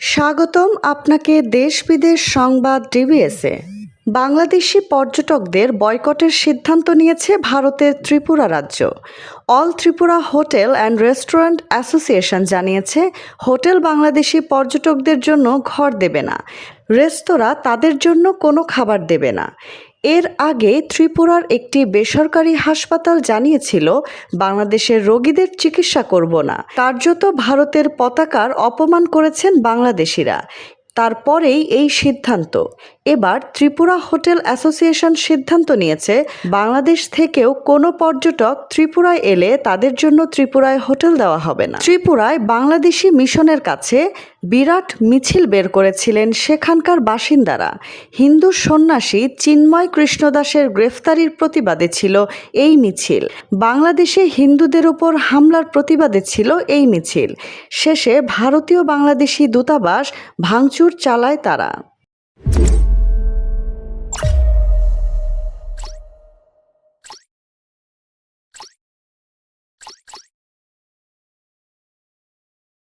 স্বাগতম আপনাকে দেশ বিদেশ সংবাদ ডিবিএসএ বাংলাদেশি পর্যটকদের বয়কটের সিদ্ধান্ত নিয়েছে ভারতের ত্রিপুরা রাজ্য। All Tripura hotel and restaurant association জানিয়েছে, হোটেল বাংলাদেশি পর্যটকদের জন্য ঘর দেবে না। রেস্তোরাঁ তাদের জন্য কোনো খাবার দেবে না। এর আগে ত্রিপুরার একটি বেসরকারি হাসপাতাল জানিয়েছিল, বাংলাদেশের রোগীদের চিকিৎসা করব না। কার্যত ভারতের পতাকার অপমান করেছেন বাংলাদেশিরা। তারপরেই এই সিদ্ধান্ত। এবার ত্রিপুরা হোটেল অ্যাসোসিয়েশন সিদ্ধান্ত নিয়েছে, বাংলাদেশ থেকেও কোনো পর্যটক ত্রিপুরায় এলে তাদের জন্য ত্রিপুরায় হোটেল দেওয়া হবে না। ত্রিপুরায় বাংলাদেশি মিশনের কাছে বিরাট মিছিল বের করেছিলেন সেখানকার বাসিন্দারা। হিন্দু সন্ন্যাসী চিন্ময় কৃষ্ণদাসের গ্রেফতারির প্রতিবাদে ছিল এই মিছিল। বাংলাদেশে হিন্দুদের উপর হামলার প্রতিবাদে ছিল এই মিছিল। শেষে ভারতীয় বাংলাদেশি দূতাবাস ভাঙচুর চালায় তারা।